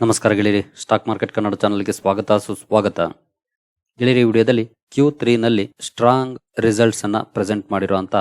ನಮಸ್ಕಾರ ಗೆಳೆಯರಿ, stock market Kannada ಚಾನಲ್ಗೆ ಸ್ವಾಗತ, ಸುಸ್ವಾಗತ. ಗೆಳೆಯರಿ ವಿಡಿಯೋದಲ್ಲಿ ಕ್ಯೂ ತ್ರೀನಲ್ಲಿ ಸ್ಟ್ರಾಂಗ್ ರಿಸಲ್ಟ್ಸ್ ಅನ್ನ ಪ್ರೆಸೆಂಟ್ ಮಾಡಿರುವಂತ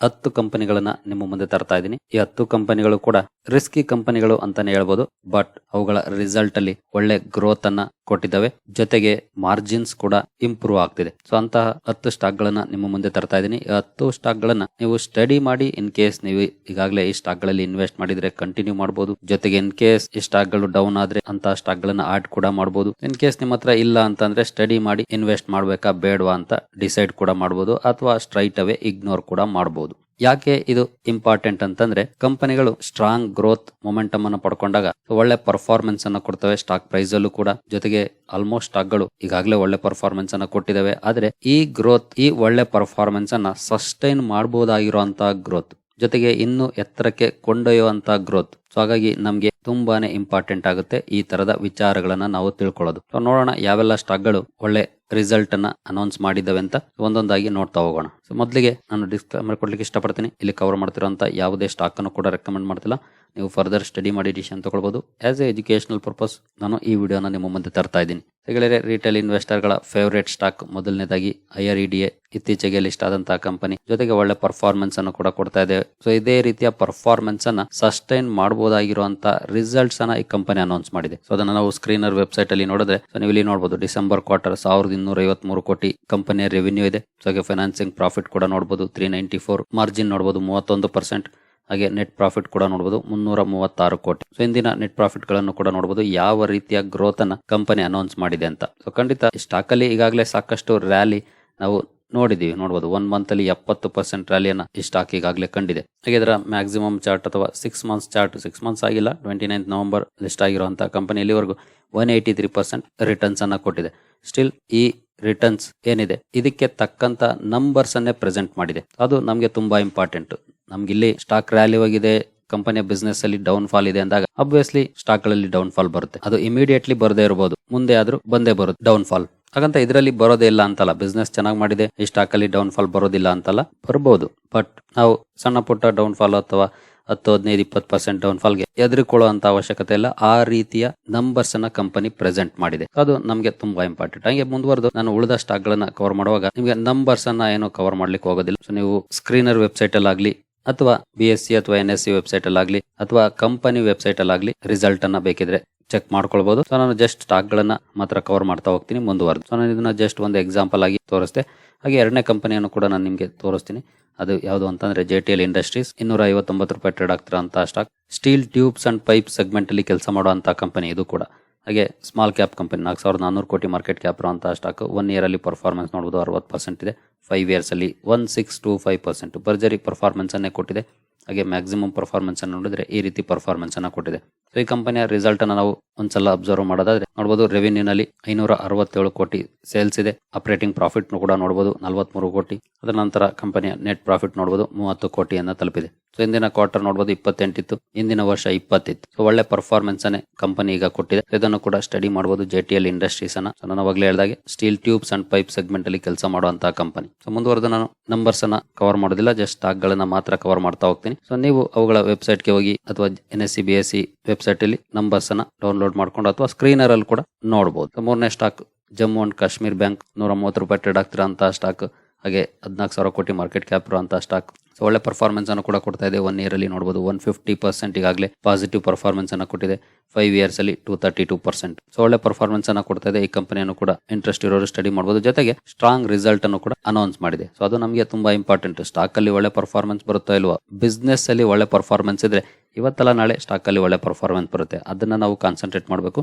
ಹತ್ತು ಕಂಪನಿಗಳನ್ನ ನಿಮ್ಮ ಮುಂದೆ ತರ್ತಾ ಇದ್ದೀನಿ. ಈ ಹತ್ತು ಕಂಪನಿಗಳು ಕೂಡ ರಿಸ್ಕಿ ಕಂಪನಿಗಳು ಅಂತಾನೆ ಹೇಳ್ಬೋದು. ಬಟ್ ಅವುಗಳ ರಿಸಲ್ಟ್ ಅಲ್ಲಿ ಒಳ್ಳೆ ಗ್ರೋತ್ ಅನ್ನ ಕೊಟ್ಟಿದ್ದಾವೆ. ಜೊತೆಗೆ ಮಾರ್ಜಿನ್ಸ್ ಕೂಡ ಇಂಪ್ರೂವ್ ಆಗ್ತಿದೆ. ಸೊ ಅಂತಹ ಹತ್ತು ಸ್ಟಾಕ್ ಗಳನ್ನ ನಿಮ್ಮ ಮುಂದೆ ತರ್ತಾ ಇದ್ದೀನಿ. ಈ ಹತ್ತು ಸ್ಟಾಕ್ ಗಳನ್ನ ನೀವು ಸ್ಟಡಿ ಮಾಡಿ ಇನ್ ಕೇಸ್ ನೀವು ಈಗಾಗಲೇ ಈ ಸ್ಟಾಕ್ಗಳಲ್ಲಿ ಇನ್ವೆಸ್ಟ್ ಮಾಡಿದ್ರೆ ಕಂಟಿನ್ಯೂ ಮಾಡಬಹುದು ಜೊತೆಗೆ ಇನ್ ಕೇಸ್ ಈ ಸ್ಟಾಕ್ಗಳು ಡೌನ್ ಆದ್ರೆ ಅಂತ ಸ್ಟಾಕ್ ಗಳನ್ನ ಆಡ್ ಕೂಡ ಮಾಡಬಹುದು ಇನ್ ಕೇಸ್ ನಿಮ್ಮ ಹತ್ರ ಇಲ್ಲ ಅಂತಂದ್ರೆ ಸ್ಟಡಿ ಮಾಡಿ ಇನ್ವೆಸ್ಟ್ ಮಾಡ್ಬೇಕಾ ಬೇಡವಾ ಅಂತ ಡಿಸೈಡ್ ಕೂಡ ಮಾಡಬಹುದು ಅಥವಾ ಸ್ಟ್ರೈಟ್ ಅವೇ ಇಗ್ನೋರ್ ಕೂಡ ಮಾಡಬಹುದು ಯಾಕೆ ಇದು ಇಂಪಾರ್ಟೆಂಟ್ ಅಂತಂದ್ರೆ ಕಂಪನಿಗಳು ಸ್ಟ್ರಾಂಗ್ ಗ್ರೋತ್ ಮೊಮೆಂಟಮ್ ಅನ್ನು ಪಡ್ಕೊಂಡಾಗ ಒಳ್ಳೆ ಪರ್ಫಾರ್ಮೆನ್ಸ್ ಅನ್ನು ಕೊಡ್ತವೆ ಸ್ಟಾಕ್ ಪ್ರೈಸ್ ಅಲ್ಲೂ ಕೂಡ. ಜೊತೆಗೆ ಆಲ್ಮೋಸ್ಟ್ ಸ್ಟಾಕ್ಗಳು ಈಗಾಗಲೇ ಒಳ್ಳೆ ಪರ್ಫಾರ್ಮೆನ್ಸ್ ಅನ್ನು ಕೊಟ್ಟಿದ್ದಾವೆ ಆದ್ರೆ ಈ ಗ್ರೋತ್ ಈ ಒಳ್ಳೆ ಪರ್ಫಾರ್ಮೆನ್ಸ್ ಅನ್ನ ಸಸ್ಟೈನ್ ಮಾಡಬಹುದಾಗಿರುವಂತಹ ಗ್ರೋತ್ ಜೊತೆಗೆ ಇನ್ನು ಎತ್ತರಕ್ಕೆ ಕೊಂಡೊಯ್ಯುವಂತಹ ಗ್ರೋತ್ ಸೊ ಹಾಗಾಗಿ ನಮ್ಗೆ ತುಂಬಾನೇ ಇಂಪಾರ್ಟೆಂಟ್ ಆಗುತ್ತೆ ಈ ತರದ ವಿಚಾರಗಳನ್ನ ನಾವು ತಿಳ್ಕೊಳ್ಳೋದು. ಸೊ ನೋಡೋಣ ಯಾವೆಲ್ಲ ಸ್ಟಾಕ್ಗಳು ಒಳ್ಳೆ ರಿಸಲ್ಟ್ ಅನ್ನ ಅನೌನ್ಸ್ ಮಾಡಿದ್ದಾವೆ ಅಂತ ಒಂದೊಂದಾಗಿ ನೋಡ್ತಾ ಹೋಗೋಣ. ಸೊ ಮೊದಲಿಗೆ ನಾನು ಡಿಸ್ಕ್ಲೈಮರ್ ಕೊಡ್ಲಿಕ್ಕೆ ಇಷ್ಟಪಡ್ತೀನಿ. ಇಲ್ಲಿ ಕವರ್ ಮಾಡ್ತಿರೋಂಥ ಯಾವುದೇ ಸ್ಟಾಕ್ ಅನ್ನು ಕೂಡ ರೆಕಮೆಂಡ್ ಮಾಡ್ತಿಲ್ಲ. ನೀವು ಫರ್ದರ್ ಸ್ಟಡಿ ಮಾಡಿ ಡಿಸಿಷನ್ ತಗೊಳ್ಬೋದು. ಆಸ್ ಎ ಎಜುಕೇಶನಲ್ ಪರ್ಪಸ್ ನಾನು ಈ ವಿಡಿಯೋನ ನಿಮ್ಮ ಮುಂದೆ ತರ್ತಾ ಇದ್ದೀನಿ. ಗೆಳೆಯರೆ ರಿಟೇಲ್ ಇನ್ವೆಸ್ಟರ್ಗಳ ಫೇವರೇಟ್ ಸ್ಟಾಕ್ ಮೊದಲನೇದಾಗಿ ಐ ಆರ್ ಇ ಡಿ ಇತ್ತೀಚೆಗೆ ಲಿಸ್ಟ್ ಆದಂತಹ ಕಂಪನಿ ಜೊತೆಗೆ ಒಳ್ಳೆ ಪರ್ಫಾರ್ಮೆನ್ಸ್ ಅನ್ನು ಕೂಡ ಕೊಡ್ತಾ ಇದೆ. ಸೊ ಇದೇ ರೀತಿಯ ಪರ್ಫಾರ್ಮೆನ್ಸ್ ಅನ್ನ ಸಸ್ಟೈನ್ ಮಾಡಬಹುದಾಗಿರುವಂತಹ ರಿಸಲ್ಟ್ಸ್ ಅನ್ನ ಈ ಕಂಪನಿ ಅನೌನ್ಸ್ ಮಾಡಿದೆ. ಸೊ ಅದನ್ನ ನಾವು ಸ್ಕ್ರೀನರ್ ವೆಬ್ಸೈಟ್ ಅಲ್ಲಿ ನೋಡಿದ್ರೆ ಸೊ ನೀವು ಇಲ್ಲಿ ನೋಡಬಹುದು ಡಿಸೆಂಬರ್ ಕ್ವಾರ್ಟರ್ ಸಾವಿರದ ಇನ್ನೂರ ಐವತ್ಮೂರು ಕೋಟಿ ಕಂಪನಿಯ ರೆವಿನ್ಯೂ ಇದೆ. ಸೊ ಫೈನಾನ್ಸಿಂಗ್ ಪ್ರಾಫಿಟ್ ಕೂಡ ನೋಡಬಹುದು ತ್ರೀ ನೈಂಟಿ ಫೋರ್ ಮಾರ್ಜಿನ್ ನೋಡಬಹುದು ಮೂವತ್ತೊಂದು ಪರ್ಸೆಂಟ್ ಹಾಗೆ ನೆಟ್ ಪ್ರಾಫಿಟ್ ಕೂಡ ನೋಡಬಹುದು ಮುನ್ನೂರ ಮೂವತ್ತಾರು ಕೋಟಿ. ಸೊ ಇಂದಿನ ನೆಟ್ ಪ್ರಾಫಿಟ್ಗಳನ್ನು ಕೂಡ ನೋಡಬಹುದು ಯಾವ ರೀತಿಯ ಗ್ರೋತ್ ಅನ್ನ ಕಂಪನಿ ಅನೌನ್ಸ್ ಮಾಡಿದೆ ಅಂತ. ಸೊ ಖಂಡಿತ ಸ್ಟಾಕ್ ಅಲ್ಲಿ ಈಗಾಗಲೇ ಸಾಕಷ್ಟು ರ್ಯಾಲಿ ನಾವು ನೋಡಿದೀವಿ. ನೋಡಬಹುದು ಒನ್ ಮಂತ್ ಅಲ್ಲಿ ಎಪ್ಪತ್ತು ಪರ್ಸೆಂಟ್ ರ್ಯಾಲಿಯನ್ನ ಈ ಸ್ಟಾಕ್ ಈಗಾಗಲೇ ಕಂಡಿದೆ. ಹಾಗೆ ಇದರ ಮ್ಯಾಕ್ಸಿಮಮ್ ಚಾರ್ಟ್ ಅಥವಾ six months chart six months ಆಗಿಲ್ಲ ಟ್ವೆಂಟಿ ನೈನ್ತ್ ನವೆಂಬರ್ ಲಿಸ್ಟ್ ಆಗಿರುವಂತಹ ಕಂಪನಿ ಇಲ್ಲಿವರೆಗೂ one eighty three percent returns ಅನ್ನ ಕೊಟ್ಟಿದೆ. ಸ್ಟಿಲ್ ಈ ರಿಟರ್ನ್ಸ್ ಏನಿದೆ? ಇದಕ್ಕೆ ತಕ್ಕಂತ ನಂಬರ್ಸ್ ಅನ್ನೇ ಪ್ರೆಸೆಂಟ್ ಮಾಡಿದೆ. ಅದು ನಮಗೆ ತುಂಬಾ ಇಂಪಾರ್ಟೆಂಟ್ ನಮ್ಗೆ ಇಲ್ಲಿ ಸ್ಟಾಕ್ ರ್ಯಾಲಿ ಹೋಗಿದೆ ಕಂಪನಿಯ ಬಿಸ್ನೆಸ್ ಅಲ್ಲಿ ಡೌನ್ ಫಾಲ್ ಇದೆ ಅಂದಾಗ ಅಬ್ವಿಯಸ್ಲಿ ಸ್ಟಾಕ್ಗಳಲ್ಲಿ ಡೌನ್ ಫಾಲ್ ಬರುತ್ತೆ. ಅದು ಇಮಿಡಿಯೇಟ್ಲಿ ಬರದೇ ಇರಬಹುದು ಮುಂದೆ ಆದ್ರೂ ಬಂದೇ ಬರುತ್ತೆ ಡೌನ್ ಫಾಲ್ ಹಾಗಂತ ಇದರಲ್ಲಿ ಬರೋದೇ ಇಲ್ಲ ಅಂತಲ್ಲ ಬಿಸ್ನೆಸ್ ಚೆನ್ನಾಗಿ ಮಾಡಿದೆ, ಈ ಸ್ಟಾಕ್ ಅಲ್ಲಿ ಡೌನ್ ಫಾಲ್ ಬರೋದಿಲ್ಲ ಅಂತಲ್ಲ ಬರಬಹುದು ಬಟ್ ನಾವು ಸಣ್ಣ ಪುಟ್ಟ ಡೌನ್ ಫಾಲ್ ಅಥವಾ ಹತ್ತು, ಹದಿನೈದು, ಇಪ್ಪತ್ತು ಪರ್ಸೆಂಟ್ ಡೌನ್ ಫಾಲ್ಗೆ ಎದುರುಕೊಳ್ಳುವಂತ ಅವಶ್ಯಕತೆ ಇಲ್ಲ. ಆ ರೀತಿಯ ನಂಬರ್ಸ್ ಅನ್ನ ಕಂಪನಿ ಪ್ರೆಸೆಂಟ್ ಮಾಡಿದೆ. ಅದು ನಮಗೆ ತುಂಬಾ ಇಂಪಾರ್ಟೆಂಟ್ ಹಂಗೆ ಮುಂದುವರೆದು, ನಾನು ಉಳಿದ ಸ್ಟಾಕ್ ಗಳನ್ನ ಕವರ್ ಮಾಡುವಾಗ ನಿಮಗೆ ನಂಬರ್ಸ್ ಅನ್ನ ಏನು ಕವರ್ ಮಾಡ್ಲಿಕ್ಕೆ ಹೋಗೋದಿಲ್ಲ. ಸೊ ನೀವು ಸ್ಕ್ರೀನರ್ ವೆಬ್ಸೈಟ್ ಅಲ್ಲಿ ಆಗ್ಲಿ ಅಥವಾ ಬಿ ಎಸ್ ಸಿ ಅಥವಾ ಎನ್ ಎಸ್ ಸಿ ವೆಬ್ಸೈಟ್ ಅಲ್ಲಿ ಆಗ್ಲಿ ಅಥವಾ ಕಂಪನಿ ವೆಬ್ಸೈಟ್ ಅಲ್ಲಿ ಆಗ್ಲಿ ರಿಸಲ್ಟ್ ಅನ್ನ ಬೇಕಿದ್ರೆ ಚೆಕ್ ಮಾಡ್ಕೊಳ್ಬಹುದು ಸೊ ನಾನು ಜಸ್ಟ್ ಸ್ಟಾಕ್ ಗಳನ್ನ ಮಾತ್ರ ಕವರ್ ಮಾಡ್ತಾ ಹೋಗ್ತೀನಿ ಮುಂದುವರೆದು. ಸೊ ನಾನು ಇದನ್ನ ಜಸ್ಟ್ ಒಂದು ಎಕ್ಸಾಂಪಲ್ ಆಗಿ ತೋರಿಸ್ತೆ ಹಾಗೆ ಎರಡನೇ ಕಂಪನಿಯನ್ನು ಕೂಡ ನಾನು ನಿಮಗೆ ತೋರಿಸ್ತೀನಿ. ಅದು ಯಾವುದು ಅಂತಂದ್ರೆ ಜೆ ಟಿ ಎಲ್ ಇಂಡಸ್ಟ್ರೀಸ್ ಇನ್ನೂರ ಐವತ್ತೊಂಬತ್ತು ರೂಪಾಯಿ trade ಆಗ್ತಿರೋಂಥ stock steel tubes and pipe segment ಅಲ್ಲಿ ಕೆಲಸ ಮಾಡುವಂತ ಕಂಪನಿ ಇದು ಕೂಡ. ಹಾಗೆ ಸ್ಮಾಲ್ ಕ್ಯಾಪ್ ಕಂಪನಿ ನಾಲ್ಕು ಸಾವಿರದ ನಾನ್ನೂರು ಕೋಟಿ ಮಾರ್ಕೆಟ್ ಕ್ಯಾಪ್ ಇರುವಂತಹ ಸ್ಟಾಕ್ ಒನ್ ಇಯರ್ ಅಲ್ಲಿ ಪರ್ಫಾರ್ಮೆನ್ಸ್ ನೋಡಬಹುದು ಅರವತ್ತು ಪರ್ಸೆಂಟ್ ಇದೆ. Five ಇಯರ್ಸಲ್ಲಿ one six two five percent ಭರ್ಜರಿ ಪರ್ಫಾರ್ಮೆನ್ಸನ್ನೇ ಕೊಟ್ಟಿದೆ. ಹಾಗೆ ಮ್ಯಾಕ್ಸಿಮಮ್ ಪರ್ಫಾರ್ಮೆನ್ಸನ್ನು ನೋಡಿದ್ರೆ ಈ ರೀತಿ ಪರ್ಫಾರ್ಮೆನ್ಸನ್ನು ಕೊಟ್ಟಿದೆ. ಸೊ ಈ ಕಂಪನಿಯ ರಿಸಲ್ಟ್ ಅನ್ನು ನಾವು ಒಂದ್ಸಲ ಅಬ್ಸರ್ವ್ ಮಾಡೋದಾದ್ರೆ ನೋಡಬಹುದು ರೆವಿನ್ಯೂ ನಲ್ಲಿ ಐನೂರ ಅರವತ್ತೇಳು ಕೋಟಿ ಸೇಲ್ಸ್ ಇದೆ. ಆಪರೇಟಿಂಗ್ ಪ್ರಾಫಿಟ್ ಕೂಡ ನೋಡಬಹುದು ನಲವತ್ಮೂರು ಕೋಟಿ. ಅದರ ನಂತರ ಕಂಪನಿಯ ನೆಟ್ ಪ್ರಾಫಿಟ್ ನೋಡಬಹುದು ಮೂವತ್ತು ಕೋಟಿಯನ್ನು ತಲುಪಿದೆ. ಸೊ ಇಂದಿನ ಕ್ವಾರ್ಟರ್ ನೋಡಬಹುದು ಇಪ್ಪತ್ತೆಂಟಿತ್ತು. ಇಂದಿನ ವರ್ಷ ಇಪ್ಪತ್ತಿತ್ತು. ಸೊ ಒಳ್ಳೆ ಪರ್ಫಾರ್ಮೆನ್ಸ್ ಅನ್ನೇ ಕಂಪನಿ ಈಗ ಕೊಟ್ಟಿದೆ. ಇದನ್ನು ಕೂಡ ಸ್ಟಡಿ ಮಾಡಬಹುದು ಜೆ ಟಿ ಎಲ್ ಇಂಡಸ್ಟ್ರೀಸ್ ಅನ್ನ. ನಾನು ಹೇಳಿದಾಗೆ steel tubes and pipe segment ಅಲ್ಲಿ ಕೆಲಸ ಮಾಡುವಂತಹ ಕಂಪನಿ ಸೊ ಮುಂದುವರೆದ ನಾನು ನಂಬರ್ಸ್ ಅನ್ನ ಕವರ್ ಮಾಡೋದಿಲ್ಲ ಜಸ್ಟ್ ಸ್ಟಾಕ್ ಗಳನ್ನ ಮಾತ್ರ ಕವರ್ ಮಾಡ್ತಾ ಹೋಗ್ತೀನಿ. ಸೊ ನೀವು ಅವುಗಳ ವೆಬ್ಸೈಟ್ಗೆ ಹೋಗಿ ಅಥವಾ N S C B S C website ಅಲ್ಲಿ ನಂಬರ್ಸ್ ಅನ್ನ ಡೌನ್ಲೋಡ್ ಮಾಡ್ಕೊಂಡು ಅಥವಾ ಸ್ಕ್ರೀನರ್ ಅಲ್ಲಿ ಕೂಡ ನೋಡಬಹುದು ಮೂರನೇ stock Jammu and Kashmir bank ನೂರ ಮೂವತ್ತು ರೂಪಾಯಿ ಟ್ರೇಡ್ ಆಗ್ತಿರೋ ಸ್ಟಾಕ್ ಹಾಗೆ ಹದಿನಾಲ್ಕು ಸಾವಿರ ಕೋಟಿ ಮಾರ್ಕೆಟ್ ಕ್ಯಾಪ್ ಇರುವಂತಹ ಸ್ಟಾಕ್ ಸೊ ಒಳ್ಳೆ ಪರ್ಫಾರ್ಮೆನ್ಸ್ ಅನ್ನು ಕೂಡ ಕೊಡ್ತಾ ಇದೆ. ಒನ್ ಇಯರ್ ಅಲ್ಲಿ ನೋಡಬಹುದು ಒನ್ ಫಿಫ್ಟಿ ಪರ್ಸೆಂಟ್ ಈಗಾಗಲೇ ಪಾಸಿಟಿವ್ ಪರ್ಫಾರ್ಮೆನ್ಸ್ ಅನ್ನು ಕೊಟ್ಟಿದೆ. ಫೈವ್ ಇಯರ್ಸ್ ಅಲ್ಲಿ two thirty two percent so ಒಳ್ಳೆ ಪರ್ಫಾರ್ಮೆನ್ಸ್ ಅನ್ನು ಕೊಡ್ತಾ ಇದೆ ಈ ಕಂಪನಿಯನ್ನು ಕೂಡ. ಇಂಟ್ರೆಸ್ಟ್ ಇರೋರು ಸ್ಟಡಿ ಮಾಡಬಹುದು ಜೊತೆಗೆ ಸ್ಟ್ರಾಂಗ್ ರಿಸಲ್ಟ್ ಅನ್ನು ಕೂಡ ಅನೌನ್ಸ್ ಮಾಡಿದೆ. ಸೊ ಅದು ನಮಗೆ ತುಂಬಾ ಇಂಪಾರ್ಟೆಂಟ್ ಸ್ಟಾಕ್ ಅಲ್ಲಿ ಒಳ್ಳೆ ಪರ್ಫಾರ್ಮೆನ್ಸ್ ಬರುತ್ತಾ ಇಲ್ವಾ? ಬಿಸ್ನೆಸ್ ಅಲ್ಲಿ ಒಳ್ಳೆ ಪರ್ಫಾರ್ಮೆನ್ಸ್ ಇದ್ರೆ ಇವತ್ತಲ್ಲ ನಾಳೆ ಸ್ಟಾಕ್ ಅಲ್ಲಿ ಒಳ್ಳೆ ಪರ್ಫಾರ್ಮೆನ್ಸ್ ಬರುತ್ತೆ. ಅದನ್ನ ನಾವು ಕಾನ್ಸಂಟ್ರೇಟ್ ಮಾಡಬೇಕು.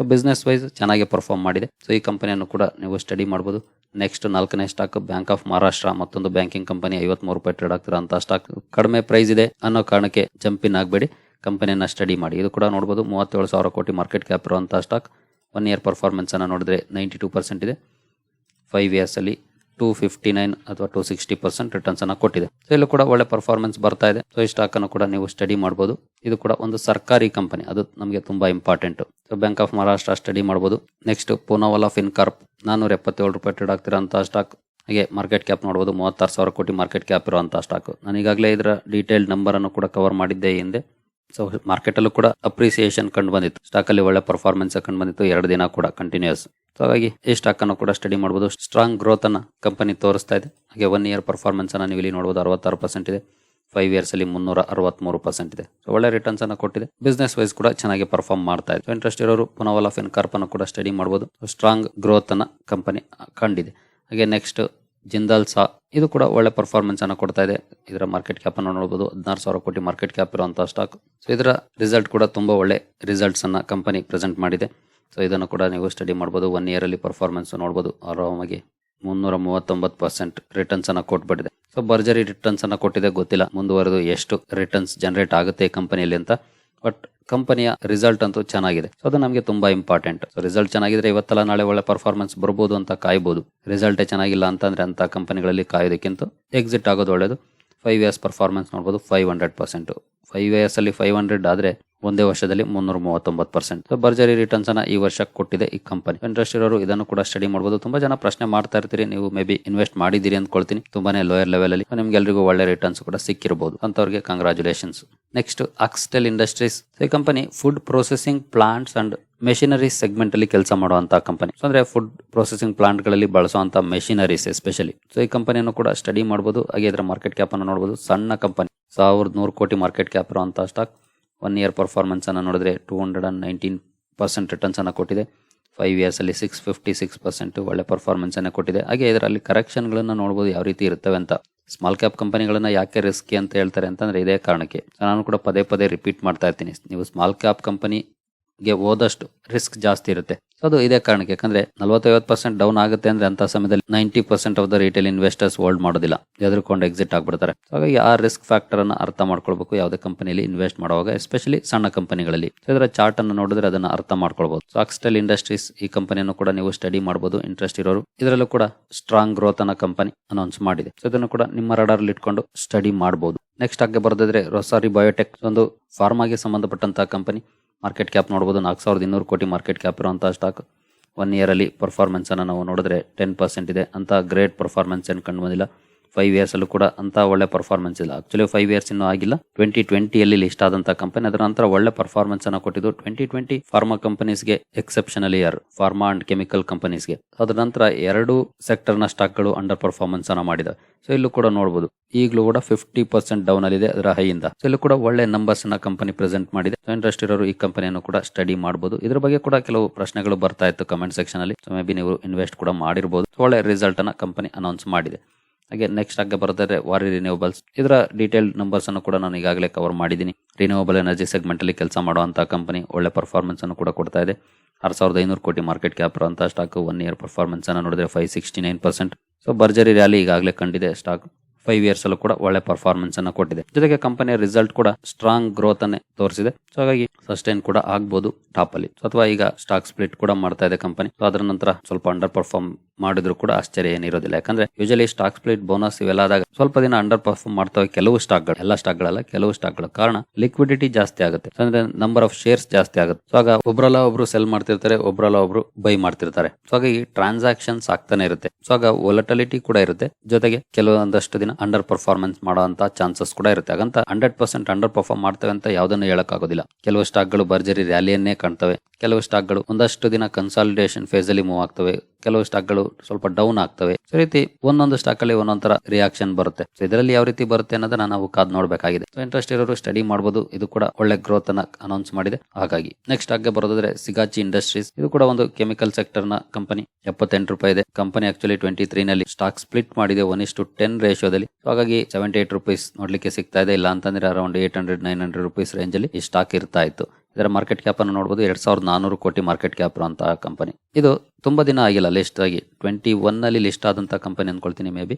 ಸೊ ಬಿಸ್ನೆಸ್ ವೈಸ್ ಚೆನ್ನಾಗಿ ಪರ್ಫಾರ್ಮ್ ಮಾಡಿದೆ. ಸೊ ಈ ಕಂಪನಿಯನ್ನು ಕೂಡ ನೀವು ಸ್ಟಡಿ ಮಾಡಬಹುದು ನೆಕ್ಸ್ಟ್ ನಾಲ್ಕನೇ ಸ್ಟಾಕ್ ಬ್ಯಾಂಕ್ ಆಫ್ ಮಹಾರಾಷ್ಟ್ರ ಮತ್ತೊಂದು ಬ್ಯಾಂಕಿಂಗ್ ಕಂಪನಿ ಐವತ್ಮೂರು ರೂಪಾಯಿ ಟ್ರೇಡ್ ಅಂತ ಸ್ಟಾಕ್ ಕಡಿಮೆ ಪ್ರೈಸ್ ಇದೆ ಅನ್ನೋ ಕಾರಣಕ್ಕೆ ಜಂಪಿನ್ ಆಗಬೇಡಿ. ಕಂಪನಿಯನ್ನು ಸ್ಟಡಿ ಮಾಡಿ. ಇದು ಕೂಡ ನೋಡಬಹುದು ಮೂವತ್ತೇಳು ಸಾವಿರ ಕೋಟಿ ಮಾರ್ಕೆಟ್ ಕ್ಯಾಪ್ ಇರುವಂಥ ಸ್ಟಾಕ್ ಒನ್ ಇಯರ್ ಪರ್ಫಾರ್ಮೆನ್ಸನ್ನು ನೋಡಿದ್ರೆ ನೈಂಟಿ ಟೂ ಪರ್ಸೆಂಟ್ ಇದೆ. ಫೈವ್ ಇಯರ್ಸ್ ಅಲ್ಲಿ ಟೂ ಫಿಫ್ಟಿ ನೈನ್ ಅಥವಾ ಟೂ ಸಿಕ್ಸ್ಟಿ ಪರ್ಸೆಂಟ್ ರಿಟರ್ನ್ಸ್ ಅನ್ನ ಕೊಟ್ಟಿದೆ. ಸೊ ಇಲ್ಲೂ ಕೂಡ ಒಳ್ಳೆ ಪರ್ಫಾರ್ಮೆನ್ಸ್ ಬರ್ತಾ ಇದೆ. ಸೊ ಈ ಸ್ಟಾಕ್ ಅನ್ನು ಕೂಡ ನೀವು ಸ್ಟಡಿ ಮಾಡಬಹುದು ಇದು ಕೂಡ ಒಂದು ಸರ್ಕಾರಿ ಕಂಪನಿ ಅದು ನಮಗೆ ತುಂಬಾ important so bank of Maharashtra study ಮಾಡಬಹುದು ನೆಕ್ಸ್ಟ್ ಪೂನಾವಾಲಾ ಫಿನ್ಕಾರ್ಪ್ ನಾನೂರ ಎಪ್ಪತ್ತೇಳು ರೂಪಾಯಿ ಟ್ರೇಡ್ ಆಗ್ತಿರೋಂಥ ಸ್ಟಾಕ್ ಹಾಗೆ ಮಾರ್ಕೆಟ್ ಕ್ಯಾಪ್ ನೋಡಬಹುದು ಮೂವತ್ತಾರು ಸಾವಿರ ಕೋಟಿ ಮಾರ್ಕೆಟ್ ಕ್ಯಾಪ್ ಇರುವಂತಹ ಸ್ಟಾಕ್ ನಾನು ಈಗಾಗಲೇ ಇದರ ಡೀಟೇಲ್ ನಂಬರ್ ಅನ್ನು ಕೂಡ ಕವರ್ ಮಾಡಿದ್ದೆ ಹಿಂದೆ. ಸೊ ಮಾರ್ಕೆಟ್ ಅಲ್ಲೂ ಕೂಡ ಅಪ್ರಿಸಿಯೇಷನ್ ಕಂಡು ಬಂದಿತ್ತು. ಸ್ಟಾಕ್ ಅಲ್ಲಿ ಒಳ್ಳೆ ಪರ್ಫಾರ್ಮೆನ್ಸ್ ಕಂಡು ಬಂದಿತ್ತು. ಎರಡು ದಿನ ಕೂಡ ಕಂಟಿನ್ಯೂಸ್ ಸೊ ಹಾಗಾಗಿ ಈ ಸ್ಟಾಕ್ ಅನ್ನು ಕೂಡ ಸ್ಟಡಿ ಮಾಡಬಹುದು ಸ್ಟ್ರಾಂಗ್ ಗ್ರೋತ್ ಅನ್ನು ಕಂಪನಿ ತೋರಿಸ್ತಾ ಇದೆ. ಹಾಗೆ ಒನ್ ಇಯರ್ ಪರ್ಫಾರ್ಮೆನ್ಸ್ ಅನ್ನು ನೀವು ಇಲ್ಲಿ ನೋಡಬಹುದು ಅರವತ್ತಾರು ಪರ್ಸೆಂಟ್ ಇದೆ. ಫೈವ್ ಇಯರ್ಸ್ ಅಲ್ಲಿ ಮುನ್ನೂರ ಅರವತ್ಮೂರು ಪರ್ಸೆಂಟ್ ಇದೆ. ಸೊ ಒಳ್ಳೆ ರಿಟರ್ನ್ಸ್ ಅನ್ನು ಕೊಟ್ಟಿದೆ. ಬಿಸ್ನೆಸ್ ವೈಸ್ ಕೂಡ ಚೆನ್ನಾಗಿ ಪರ್ಫಾರ್ಮ್ ಮಾಡ್ತಾ ಇದೆ. ಇಂಟ್ರೆಸ್ಟ್ ಇರೋರು ಪುನವಲ್ ಆಫ್ ಇನ್ ಕಾರ್ಪ್ ಅನ್ನು ಕೂಡ ಸ್ಟಡಿ ಮಾಡಬಹುದು ಸ್ಟ್ರಾಂಗ್ ಗ್ರೋತ್ ಅನ್ನ ಕಂಪನಿ ಕಂಡಿದೆ. ಹಾಗೆ ನೆಕ್ಸ್ಟ್ ಜಿಂದಾಲ್ ಸಾ ಇದು ಕೂಡ ಒಳ್ಳೆ ಪರ್ಫಾರ್ಮೆನ್ಸ್ ಅನ್ನ ಕೊಡ್ತಾ ಇದೆ. ಇದರ ಮಾರ್ಕೆಟ್ ಕ್ಯಾಪ್ ಅನ್ನು ನೋಡಬಹುದು ಹದಿನಾರು ಸಾವಿರ ಕೋಟಿ ಮಾರ್ಕೆಟ್ ಕ್ಯಾಪ್ ಇರುವಂತಹ ಸ್ಟಾಕ್ ಸೊ ಇದರ ರಿಸಲ್ಟ್ ಕೂಡ ತುಂಬಾ ಒಳ್ಳೆ ರಿಸಲ್ಟ್ಸ್ ಅನ್ನ ಕಂಪನಿ ಪ್ರೆಸೆಂಟ್ ಮಾಡಿದೆ. ಸೊ ಇದನ್ನು ಕೂಡ ನೀವು ಸ್ಟಡಿ ಮಾಡಬಹುದು ಒನ್ ಇಯರ್ ಅಲ್ಲಿ ಪರ್ಫಾರ್ಮೆನ್ಸ್ ನೋಡಬಹುದು ಆರಾಮಾಗಿ ಮುನ್ನೂರ ಮೂವತ್ತೊಂಬತ್ತು ಪರ್ಸೆಂಟ್ ರಿಟರ್ನ್ಸ್ ಅನ್ನ ಕೊಟ್ಬಿಟ್ಟಿದೆ. ಸೊ ಬರ್ಜರಿ ರಿಟರ್ನ್ಸ್ ಅನ್ನ ಕೊಟ್ಟಿದೆ. ಗೊತ್ತಿಲ್ಲ. ಮುಂದುವರೆದು ಎಷ್ಟು ರಿಟರ್ನ್ಸ್ ಜನರೇಟ್ ಆಗುತ್ತೆ ಈ ಕಂಪನಿಯಲ್ಲಿ ಅಂತ. ಬಟ್ ಕಂಪನಿಯ ರಿಸಲ್ಟ್ ಅಂತೂ ಚೆನ್ನಾಗಿದೆ. ಸೊ ಅದು ನಮಗೆ ತುಂಬಾ ಇಂಪಾರ್ಟೆಂಟ್ ಸೊ ರಿಸಲ್ಟ್ ಚೆನ್ನಾಗಿದ್ರೆ ಇವತ್ತಲ್ಲ ನಾಳೆ ಒಳ್ಳೆ ಪರ್ಫಾರ್ಮೆನ್ಸ್ ಬರ್ಬೋದು ಅಂತ ಕಾಯ್ಬೋದು. ರಿಸಲ್ಟೇ ಚೆನ್ನಾಗಿಲ್ಲ ಅಂತಂದ್ರೆ ಅಂತ ಕಂಪನಿಗಳಲ್ಲಿ ಕಾಯೋದಕ್ಕಿಂತ ಎಕ್ಸಿಟ್ ಆಗೋದು ಒಳ್ಳೇದು. ಫೈವ್ ಇಯರ್ಸ್ ಪರ್ಫಾರ್ಮೆನ್ಸ್ ನೋಡ್ಬೋದು five hundred percent five years ಅಲ್ಲಿ ಫೈವ್ ಹಂಡ್ರೆಡ್ ಆದ್ರೆ ಒಂದೇ ವರ್ಷದಲ್ಲಿ ಮುನ್ನೂರ ಮೂವತ್ತೊಂಬತ್ತು ಪರ್ಸೆಂಟ್ ಸೊ ಭರ್ಜರಿ ರಿಟರ್ನ್ಸ್ ಅನ್ನ ಈ ವರ್ಷ ಕೊಟ್ಟಿದೆ ಈ ಕಂಪನಿ ಇಂಟ್ರೆಸ್ಟ್ ಇರೋರು ಇದನ್ನು ಕೂಡ ಸ್ಟಡಿ ಮಾಡಬಹುದು ತುಂಬಾ ಜನ ಪ್ರಶ್ನೆ ಮಾಡ್ತಾ ಇರ್ತೀರಿ. ನೀವು ಮೇ ಬಿ ಇನ್ವೆಸ್ಟ್ ಮಾಡಿದೀರಿ ಅಂದ್ಕೊಳ್ತೀನಿ. ತುಂಬಾನೇ ಲೋಯರ್ ಲೆವೆಲ್ ಅಲ್ಲಿ. ನಿಮ್ಗೆ ಎಲ್ರಿಗೂ ಒಳ್ಳೆ ರಿಟರ್ನ್ಸ್ ಕೂಡ ಸಿಕ್ಕಿರಬಹುದು ಅಂತವ್ರಿಗೆ ಕಂಗ್ರಾಚುಲೇಷನ್ಸ್ ನೆಕ್ಸ್ಟ್ ಅಕ್ಸ್ಟೆಲ್ ಇಂಡಸ್ಟ್ರೀಸ್ ಈ company food processing plants and machinery segment ಅಲ್ಲಿ ಕೆಲಸ ಮಾಡುವಂತಹ ಕಂಪನಿ ಅಂದ್ರೆ ಫುಡ್ ಪ್ರೊಸೆಸಿಂಗ್ ಪ್ಲಾಂಟ್ಗಳಲ್ಲಿ ಬಳಸುವಂತಹ ಮೆಷಿನರೀಸ್ ಎಸ್ಪೆಷಲಿ ಸೊ ಈ ಕಂಪನಿಯನ್ನು ಕೂಡ ಸ್ಟಡಿ ಮಾಡಬಹುದು ಹಾಗೆ ಇದರ ಮಾರ್ಕೆಟ್ ಕ್ಯಾಪ್ ಅನ್ನು ನೋಡಬಹುದು ಸಣ್ಣ ಕಂಪನಿ ಸಾವಿರದ ನೂರು ಕೋಟಿ ಮಾರ್ಕೆಟ್ ಕ್ಯಾಪ್ ಇರುವಂತಹ ಸ್ಟಾಕ್ ಒನ್ ಇಯರ್ ಪರ್ಫಾರ್ಮೆನ್ಸ್ ಅನ್ನು ನೋಡಿದ್ರೆ two hundred and nineteen percent returns ಅನ್ನು ಕೊಟ್ಟಿದೆ. ಫೈವ್ ಇಯರ್ಸ್ ಅಲ್ಲಿ ಸಿಕ್ಸ್ ಫಿಫ್ಟಿ ಸಿಕ್ಸ್ ಪರ್ಸೆಂಟ್ ಒಳ್ಳೆ ಪರ್ಫಾರ್ಮೆನ್ಸನ್ನು ಕೊಟ್ಟಿದೆ. ಹಾಗೆ ಇದರಲ್ಲಿ ಕರೆಕ್ಷನ್ ನೋಡ್ಬೋದು ಯಾವ ರೀತಿ ಇರ್ತವೆ ಅಂತ. ಸ್ಮಾಲ್ ಕ್ಯಾಪ್ ಕಂಪನಿಗಳನ್ನ ಯಾಕೆ ರಿಸ್ಕಿ ಅಂತ ಹೇಳ್ತಾರೆ ಅಂತಂದ್ರೆ ಇದೇ ಕಾರಣಕ್ಕೆ. ನಾನು ಕೂಡ ಪದೇ ಪದೇ ರಿಪೀಟ್ ಮಾಡ್ತಾ ಇರ್ತೀನಿ. ನೀವು ಸ್ಮಾಲ್ ಕ್ಯಾಪ್ ಕಂಪನಿ ಗೆ ಹೋದಷ್ಟು ರಿಸ್ಕ್ ಜಾಸ್ತಿ ಇರುತ್ತೆ. ಅದು ಇದೇ ಕಾರಣಕ್ಕೆ. ಯಾಕಂದ್ರೆ ನಲವತ್ತೈವತ್ತು ಪರ್ಸೆಂಟ್ ಡೌನ್ ಆಗುತ್ತೆ ಅಂದ್ರೆ ಅಂತ ಸಮಯದಲ್ಲಿ ninety percent of the retail investors hold ಮಾಡೋದಿಲ್ಲ. ಎದುರುಕೊಂಡು ಎಕ್ಸಿಟ್ ಆಗ್ಬಿಡ್ತಾರೆ. ಹಾಗಾಗಿ ಆ ರಿಸ್ಕ್ ಫ್ಯಾಕ್ಟರ್ ಅನ್ನ ಅರ್ಥ ಮಾಡ್ಕೊಳ್ಬೇಕು ಯಾವುದೇ ಕಂಪನಿಯಲ್ಲಿ ಇನ್ವೆಸ್ಟ್ ಮಾಡುವಾಗ ಎಸ್ಪೆಷಲಿ ಸಣ್ಣ ಕಂಪನಿಗಳಲ್ಲಿ ಇದರ ಚಾರ್ಟ್ ಅನ್ನು ನೋಡಿದ್ರೆ ಅದನ್ನ ಅರ್ಥ ಮಾಡ್ಕೊಳ್ಬಹುದು ಸೊ ಅಕ್ಸ್ಟೈಲ್ ಇಂಡಸ್ಟ್ರೀಸ್ ಈ ಕಂಪನಿಯನ್ನು ಕೂಡ ನೀವು ಸ್ಟಡಿ ಮಾಡಬಹುದು ಇಂಟ್ರೆಸ್ಟ್ ಇರೋರು, ಇದರಲ್ಲೂ ಕೂಡ ಸ್ಟ್ರಾಂಗ್ ಗ್ರೋತ್ ಅನ್ನ ಕಂಪನಿ ಅನೌನ್ಸ್ ಮಾಡಿದೆ. ಸೊ ಇದನ್ನು ಕೂಡ ನಿಮ್ಮ ರಡಾರ್ ಇಟ್ಕೊಂಡು ಸ್ಟಡಿ ಮಾಡಬಹುದು ನೆಕ್ಸ್ಟ್ ಆಗಿ ಬರೆದಿದ್ರೆ ರೊಸಾರಿ ಬಯೋಟೆಕ್ ಒಂದು ಫಾರ್ಮಾಗೆ ಸಂಬಂಧಪಟ್ಟಂತಹ ಕಂಪನಿ ಮಾರ್ಕೆಟ್ ಕ್ಯಾಪ್ ನೋಡಬಹುದು ನಾಲ್ಕು ಸಾವಿರದ ಇನ್ನೂರು ಕೋಟಿ ಮಾರ್ಕೆಟ್ ಕ್ಯಾಪ್ ಇರುವಂಥ ಸ್ಟಾಕ್ ಒನ್ ಇಯರಲ್ಲಿ ಪರ್ಫಾರ್ಮೆನ್ಸನ್ನು ನಾವು ನೋಡಿದ್ರೆ ಟೆನ್ ಪರ್ಸೆಂಟ್ ಇದೆ. ಅಂತ ಗ್ರೇಟ್ ಪರ್ಫಾರ್ಮೆನ್ಸ್ ಏನು ಕಂಡು ಬಂದಿಲ್ಲ. ಫೈವ್ ಇಯರ್ಸ್ ಅಲ್ಲೂ ಕೂಡ ಅಂತ ಒಳ್ಳೆ ಪರ್ಫಾರ್ಮೆನ್ಸ್ ಇಲ್ಲ. ಆಕ್ಚುಲಿ ಫೈವ್ ಇಯರ್ಸ್ ಇನ್ನೂ ಆಗಿಲ್ಲ. ಟ್ವೆಂಟಿ ಟ್ವೆಂಟಿಯಲ್ಲಿ ಲಿಸ್ಟ್ ಆದಂತಹ ಕಂಪನಿ ಅದರ ನಂತರ ಒಳ್ಳೆ ಪರ್ಫಾರ್ಮೆನ್ಸ್ ಅನ್ನು ಕೊಟ್ಟಿದ್ದು twenty twenty pharma ಕಂಪನೀಸ್ಗೆ exceptional year pharma and chemical ಕಂಪನೀಸ್ಗೆ ಅದರ ನಂತರ ಎರಡು ಸೆಕ್ಟರ್ನ ಸ್ಟಾಕ್ಗಳು ಅಂಡರ್ ಪರ್ಫಾರ್ಮೆನ್ಸ್ ಅನ್ನ ಮಾಡಿದೆ. ಸೊ ಇಲ್ಲೂ ಕೂಡ ನೋಡಬಹುದು ಈಗಲೂ ಕೂಡ ಫಿಫ್ಟಿ ಪರ್ಸೆಂಟ್ ಡೌನ್ ಅಲ್ಲಿ ಇದೆ ಅದರ ಹೈಯಿಂದ. ಸೊ ಇಲ್ಲೂ ಕೂಡ ಒಳ್ಳೆ ನಂಬರ್ಸ್ನ ಕಂಪನಿ ಪ್ರೆಸೆಂಟ್ ಮಾಡಿದೆ. ಇಂಟ್ರೆಸ್ಟ್ ಇರೋರು ಈ ಕಂಪನಿಯನ್ನು ಕೂಡ ಸ್ಟಡಿ ಮಾಡಬಹುದು ಇದ್ರ ಬಗ್ಗೆ ಕೂಡ ಕೆಲವು ಪ್ರಶ್ನೆಗಳು ಬರ್ತಾ ಇತ್ತು ಕಮೆಂಟ್ ಸೆಕ್ಷನ್ ಅಲ್ಲಿ. ಸೊ ಮೇ ಬಿ ನೀವು ಇನ್ವೆಸ್ಟ್ ಕೂಡ ಮಾಡಿರಬಹುದು ಒಳ್ಳೆ ರಿಸಲ್ಟ್ ಅನ್ನ ಕಂಪನಿ ಅನೌನ್ಸ್ ಮಾಡಿದೆ. ಹಾಗೆ ನೆಕ್ಸ್ಟ್ ಹಾಗೆ ಬರ್ತದೆ ವಾರಿ ರಿನ್ಯೂವಬಲ್ಸ್. ಇದರ ಡೀಟೇಲ್ ನಂಬರ್ಸ್ ಅನ್ನು ಕೂಡ ನಾನು ಈಗಾಗಲೇ ಕವರ್ ಮಾಡಿದ್ದೀನಿ. ರಿನ್ಯೂವಬಲ್ ಎನರ್ಜಿ ಸೆಗ್ಮೆಂಟ್ ಅಲ್ಲಿ ಕೆಲಸ ಮಾಡುವಂತಹ ಕಂಪನಿ ಒಳ್ಳೆ ಪರ್ಫಾರ್ಮೆನ್ಸ್ ಅನ್ನು ಕೂಡ ಕೊಡ್ತಾ ಇದೆ. ಆರು ಸಾವಿರದ ಐನೂರು ಕೋಟಿ ಮಾರ್ಕೆಟ್ ಕ್ಯಾಪ್ ಇರುವಂತಹ ಸ್ಟಾಕ್ ಒನ್ ಇಯರ್ ಪರ್ಫಾರ್ಮೆನ್ಸ್ ಅನ್ನು ನೋಡಿದ್ರೆ five sixty nine percent so ಬರ್ಜರಿ rally ಈಗಾಗಲೇ ಕಂಡಿದೆ. ಸ್ಟಾಕ್ ಫೈವ್ ಇಯರ್ಸ್ ಅಲ್ಲೂ ಕೂಡ ಒಳ್ಳೆ ಪರ್ಫಾರ್ಮೆನ್ಸ್ ಅನ್ನು ಕೊಟ್ಟಿದೆ. ಜೊತೆಗೆ ಕಂಪನಿಯ ರಿಸಲ್ಟ್ ಕೂಡ ಸ್ಟ್ರಾಂಗ್ ಗ್ರೋತ್ ಅನ್ನೇ ತೋರಿಸಿದೆ. ಸೊ ಹಾಗಾಗಿ ಸಸ್ಟೈನ್ ಕೂಡ ಆಗ್ಬೋದು ಟಾಪ್ ಅಲ್ಲಿ. ಅಥವಾ ಈಗ ಸ್ಟಾಕ್ ಸ್ಪ್ಲಿಟ್ ಕೂಡ ಮಾಡ್ತಾ ಇದೆ ಕಂಪನಿ ಸೊ ಅದರ ನಂತರ ಸ್ವಲ್ಪ ಅಂಡರ್ ಪರ್ಫಾರ್ಮ್ ಮಾಡಿದ್ರು ಕೂಡ ಆಶ್ಚರ್ಯ ಏನಿರೋದಿಲ್ಲ ಯಾಕಂದ್ರೆ ಯೂಶಲಿ ಸ್ಟಾಕ್ ಸ್ಪ್ಲಿಟ್ ಬೋನಸ್ ಇವೆಲ್ಲ ಆದಾಗ ಸ್ವಲ್ಪ ದಿನ ಅಂಡರ್ ಪರ್ಫಾರ್ಮ್ ಮಾಡ್ತವೆ ಕೆಲವು ಸ್ಟಾಕ್ಗಳು. ಎಲ್ಲ ಸ್ಟಾಕ್ ಗಳಲ್ಲ, ಕೆಲವು ಸ್ಟಾಕ್ಗಳು. ಕಾರಣ ಲಿಕ್ವಿಡಿಟಿ ಜಾಸ್ತಿ ಆಗುತ್ತೆ. ಅಂದ್ರೆ ನಂಬರ್ ಆಫ್ ಶೇರ್ಸ್ ಜಾಸ್ತಿ ಆಗುತ್ತೆ. ಸೊ ಆಗ ಒಬ್ರಲ್ಲ ಒಬ್ರು ಸೆಲ್ ಮಾಡ್ತಿರ್ತಾರೆ, ಒಬ್ರಲ್ಲ ಒಬ್ರು ಬೈ ಮಾಡ್ತಿರ್ತಾರೆ. ಸೊ ಹಾಗಾಗಿ ಟ್ರಾನ್ಸಾಕ್ಷನ್ಸ್ ಆಗ್ತಾನೆ ಇರುತ್ತೆ. ಸೊ ಆಗ ಒಲಟಲಿಟಿ ಕೂಡ ಇರುತ್ತೆ. ಜೊತೆಗೆ ಕೆಲವೊಂದಷ್ಟು ದಿನ ಅಂಡರ್ ಪರ್ಫಾರ್ಮೆನ್ಸ್ ಮಾಡುವಂತ ಚಾನ್ಸಸ್ ಕೂಡ ಇರುತ್ತೆ. ಹಾಗಂತ ಹಂಡ್ರೆಡ್ ಪರ್ಸೆಂಟ್ ಅಂಡರ್ ಪರ್ಫಾರ್ಮ್ ಮಾಡ್ತವೆ ಅಂತ ಯಾವ್ದನ್ನು ಹೇಳಕ್ಕಾಗೋದಿಲ್ಲ. ಕೆಲವು ಸ್ಟಾಕ್ಗಳು ಭರ್ಜರಿ ರ್ಯಾಲಿಯನ್ನೇ ಕಾಣ್ತವೆ. ಕೆಲವು ಸ್ಟಾಕ್ಗಳು ಒಂದಷ್ಟು ದಿನ ಕನ್ಸಾಲಿಡೇಷನ್ ಫೇಸ್ ಅಲ್ಲಿ ಮೂವ್ ಆಗ್ತವೆ. ಕೆಲವು ಸ್ಟಾಕ್ಗಳು ಸ್ವಲ್ಪ ಡೌನ್ ಆಗ್ತವೆ. ಸೊ ರೀತಿ ಒಂದೊಂದು ಸ್ಟಾಕ್ ಅಲ್ಲಿ ಒಂದೊಂದ್ ತರ ರಿಯಾಕ್ಷನ್ ಬರುತ್ತೆ. ಸೊ ಇದರಲ್ಲಿ ಯಾವ ರೀತಿ ಬರುತ್ತೆ ಅನ್ನೋದನ್ನ ನಾವು ಕಾದ್ ನೋಡಬೇಕಾಗಿದೆ. ಸೊ ಇಂಟ್ರೆಸ್ಟ್ ಇರೋರು ಸ್ಟಡಿ ಮಾಡಬಹುದು ಇದು ಕೂಡ ಒಳ್ಳೆ ಗ್ರೋತ್ ಅನ್ನ ಅನೌನ್ಸ್ ಮಾಡಿದೆ. ಹಾಗಾಗಿ ನೆಕ್ಸ್ಟ್ ಆಗಿ ಬರೋದಾದ್ರೆ ಸಿಗಾಚಿ ಇಂಡಸ್ಟ್ರೀಸ್ ಇದು ಕೂಡ ಒಂದು ಕೆಮಿಕಲ್ ಸೆಕ್ಟರ್ನ ಕಂಪನಿ ಎಪ್ಪತ್ತೆಂಟು ರೂಪಾಯಿ ಇದೆ. ಕಂಪನಿ ಆಕ್ಚುಲಿ ಟ್ವೆಂಟಿ ತ್ರೀ ನಲ್ಲಿ ಸ್ಟಾಕ್ ಸ್ಪ್ಲಿಟ್ ಮಾಡಿದೆ. ಒನ್ ಇಷ್ಟು ಟೆನ್ ರೇಷಿಯೋದಲ್ಲಿ ಹಾಗಾಗಿ ಸೆವೆಂಟಿ ಏಟ್ ರುಪೀಸ್ ನೋಡ್ಲಿಕ್ಕೆ ಸಿಗ್ತಾ ಇದೆ. ಇಲ್ಲ ಅಂತಂದ್ರೆ around eight hundred nine hundred rupees range ಅಲ್ಲಿ ಈ ಸ್ಟಾಕ್ ಇರ್ತಾ ಇತ್ತು. ಇದರ ಮಾರ್ಕೆಟ್ ಕ್ಯಾಪ್ ಅನ್ನು ನೋಡಬಹುದು ಎರಡ್ ಸಾವಿರದ ನಾನೂರು ಕೋಟಿ ಮಾರ್ಕೆಟ್ ಕ್ಯಾಪ್ ಇರುವಂತಹ ಕಂಪನಿ ಇದು ತುಂಬಾ ದಿನ ಆಗಿಲ್ಲ. ಲಿಸ್ಟ್ ಆಗಿ ಟ್ವೆಂಟಿ ಒನ್ ಅಲ್ಲಿ ಲಿಸ್ಟ್ ಆದಂತಹ ಕಂಪನಿ ಅಂದ್ಕೊಳ್ತೀನಿ ಮೇ ಬಿ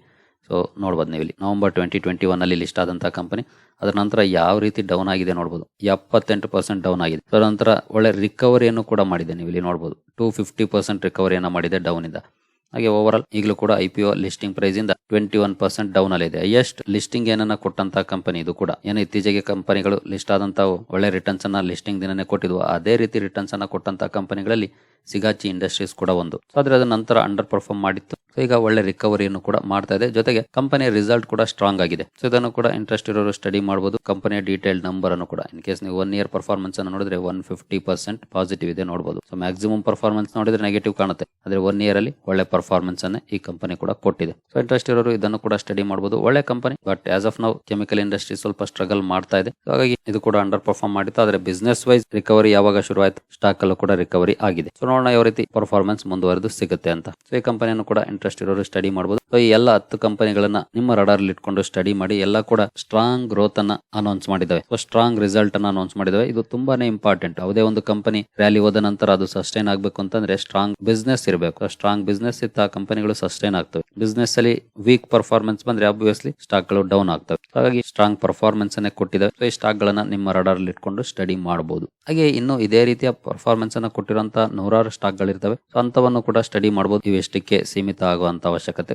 ಸೊ ನೋಡ್ಬೋದು ನೀವು ಇಲ್ಲಿ. ನವೆಂಬರ್ ಟ್ವೆಂಟಿ ಟ್ವೆಂಟಿ ಒನ್ ಅಲ್ಲಿ ಲಿಸ್ಟ್ ಆದಂತಹ ಕಂಪನಿ ಅದರ ನಂತರ ಯಾವ ರೀತಿ ಡೌನ್ ಆಗಿದೆ ನೋಡಬಹುದು ಎಪ್ಪತ್ತೆಂಟು ಪರ್ಸೆಂಟ್ ಡೌನ್ ಆಗಿದೆ. ಅದರ ನಂತರ ಒಳ್ಳೆ ರಿಕವರಿಯನ್ನು ಕೂಡ ಮಾಡಿದೆ ನೀವು ಇಲ್ಲಿ ನೋಡಬಹುದು ಟೂ ಫಿಫ್ಟಿ ಪರ್ಸೆಂಟ್ ರಿಕವರಿಯನ್ನು ಮಾಡಿದೆ ಡೌನ್ ಇಂದ. ಹಾಗೆ ಓವರ್ ಆಲ್ ಈಗಲೂ ಕೂಡ I P O listing price ಇಂದ ಟ್ವೆಂಟಿ ಒನ್ ಪರ್ಸೆಂಟ್ ಡೌನ್ ಅಲ್ಲಿ ಇದೆ ಹೈಯೆಸ್ಟ್ ಲಿಸ್ಟಿಂಗ್ ಏನನ್ನ ಕೊಟ್ಟಂತ ಕಂಪನಿ ಇದು ಕೂಡ. ಏನು ಇತ್ತೀಚೆಗೆ ಕಂಪನಿಗಳು ಲಿಸ್ಟ್ ಆದಂತಹ ಒಳ್ಳೆ ರಿಟರ್ನ್ಸ್ ಅನ್ನ ಲಿಸ್ಟಿಂಗ್ ದಿನನೇ ಕೊಟ್ಟಿದ್ವು. ಅದೇ ರೀತಿ ರಿಟರ್ನ್ಸ್ ಅನ್ನ ಕೊಟ್ಟಂತ ಕಂಪನಿಗಳಲ್ಲಿ ಸಿಗಾಚಿ ಇಂಡಸ್ಟ್ರೀಸ್ ಕೂಡ ಒಂದು. ಆದ್ರೆ ಅದರ ನಂತರ ಅಂಡರ್ ಪರ್ಫಾರ್ಮ್ ಮಾಡಿತ್ತು ಈಗ ಒಳ್ಳೆ ರಿಕವರಿಯನ್ನು ಕೂಡ ಮಾಡ್ತಾ ಇದೆ. ಜೊತೆಗೆ ಕಂಪನಿಯ ರಿಸಲ್ಟ್ ಕೂಡ ಸ್ಟ್ರಾಂಗ್ ಆಗಿದೆ. ಸೊ ಇದನ್ನು ಕೂಡ ಇಂಟ್ರೆಸ್ಟ್ ಇರೋರು ಸ್ಟಡಿ ಮಾಡಬಹುದು ಕಂಪನಿಯ ಡೀಟೇಲ್ ನಂಬರ್ ಅನ್ನು ಕೂಡ. ಇನ್ ಕೇಸ್ ನೀವು ಒನ್ ಇಯರ್ ಪರ್ಫಾರ್ಮೆನ್ಸ್ ಅನ್ನು ನೋಡಿದ್ರೆ ಒನ್ ಫಿಫ್ಟಿ ಪರ್ಸೆಂಟ್ ಪಾಸಿಟಿವ್ ಇದೆ ನೋಡಬಹುದು ಸೊ ಮ್ಯಾಕ್ಸಿಮಮ್ ಪರ್ಫಾರ್ಮೆನ್ಸ್ ನೋಡಿದ್ರೆ ನೆಗೆಟಿವ್ ಕಾಣುತ್ತೆ. ಆದ್ರೆ ಒನ್ ಇಯರ್ ಅಲ್ಲಿ ಒಳ್ಳೆ ಪರ್ಫಾರ್ಮೆನ್ಸ್ ಅನ್ನ ಈ ಕಂಪನಿ ಕೂಡ ಕೊಟ್ಟಿದೆ. ಸೊ ಇಂಟ್ರೆಸ್ಟ್ ಇರೋರು ಇದನ್ನು ಕೂಡ ಸ್ಟಡಿ ಮಾಡಬಹುದು ಒಳ್ಳೆ ಕಂಪನಿ ಬಟ್ ಆಸ್ ಆಫ್ ನಾವು ಕೆಮಿಕಲ್ ಇಂಡಸ್ಟ್ರಿ ಸ್ವಲ್ಪ ಸ್ಟ್ರಗಲ್ ಮಾಡ್ತಾ ಇದೆ. ಹಾಗಾಗಿ ಇದು ಕೂಡ ಅಂಡರ್ ಪರ್ಫಾರ್ಮ್ ಮಾಡಿತ್ತು. ಆದ್ರೆ ಬಿಸ್ನೆಸ್ ವೈಸ್ ರಿಕವರಿ ಯಾವಾಗ ಶುರು ಆಯ್ತು ಸ್ಟಾಕ್ ಅಲ್ಲೂ ಕೂಡ ರಿಕವರಿ ಆಗಿದೆ. ಸೊ ನೋಡೋಣ ಯಾವ ರೀತಿ ಪರ್ಫಾರ್ಮೆನ್ಸ್ ಮುಂದುವರೆದು ಸಿಗುತ್ತೆ ಅಂತ. ಸೊ ಈ ಕಂಪನಿಯನ್ನು ಕೂಡ ಇಂಟ್ರೆಸ್ಟ್ ಇರೋರು ಸ್ಟಡಿ ಮಾಡಬಹುದು ಸೊ ಈ ಎಲ್ಲ ಹತ್ತು ಕಂಪನಿಗಳನ್ನ ನಿಮ್ಮ ರಡಾರ್ ಇಟ್ಕೊಂಡು ಸ್ಟಡಿ ಮಾಡಿ ಎಲ್ಲ ಕೂಡ ಸ್ಟ್ರಾಂಗ್ ಗ್ರೋತ್ ಅನ್ನ ಅನೌನ್ಸ್ ಮಾಡಿದ್ದಾವೆ. ಸೊ ಸ್ಟ್ರಾಂಗ್ ರಿಸಲ್ಟ್ ಅನ್ನ ಅನೌನ್ಸ್ ಮಾಡಿದಾವೆ ಇದು ತುಂಬಾನೇ ಇಂಪಾರ್ಟೆಂಟ್ ಯಾವುದೇ ಒಂದು ಕಂಪನಿ ರ್ಯಾಲಿ ಹೋದ ನಂತರ ಅದು ಸಸ್ಟೈನ್ ಆಗಬೇಕು ಅಂತಂದ್ರೆ ಸ್ಟ್ರಾಂಗ್ ಬಿಸ್ನೆಸ್ ಇರಬೇಕು. ಸ್ಟ್ರಾಂಗ್ ಬಿಸ್ನೆಸ್ ಇತ್ತ ಆ ಕಂಪನಿಗಳು ಸಸ್ಟೈನ್ ಆಗ್ತವೆ. ಬಿಸ್ನೆಸ್ ಅಲ್ಲಿ ವೀಕ್ ಪರ್ಫಾರ್ಮೆನ್ಸ್ ಬಂದ್ರೆ ಆಬ್ವಿಯಸ್ಲಿ ಸ್ಟಾಕ್ಗಳು ಡೌನ್ ಆಗ್ತವೆ. ಹಾಗಾಗಿ ಸ್ಟ್ರಾಂಗ್ ಪರ್ಫಾರ್ಮೆನ್ಸ್ ಅನ್ನೇ ಕೊಟ್ಟಿದ್ದಾವೆ. ಸೊ ಈ ಸ್ಟಾಕ್ ಗಳನ್ನ ನಿಮ್ಮ ರಡಾರ್ ಇಟ್ಕೊಂಡು ಸ್ಟಡಿ ಮಾಡಬಹುದು ಹಾಗೆ ಇನ್ನು ಇದೇ ರೀತಿಯ ಪರ್ಫಾರ್ಮೆನ್ಸ್ ಅನ್ನ ಕೊಟ್ಟಿರುವಂತಹ ನೂರಾರು ಸ್ಟಾಕ್ ಗಳಿರ್ತವೆ. ಸೊ ಅಂತವನ್ನು ಕೂಡ ಸ್ಟಡಿ ಮಾಡಬಹುದು ಇವೆಷ್ಟಕ್ಕೆ ಸೀಮಿತ ಆಗುವಂತ ಅವಶ್ಯಕತೆ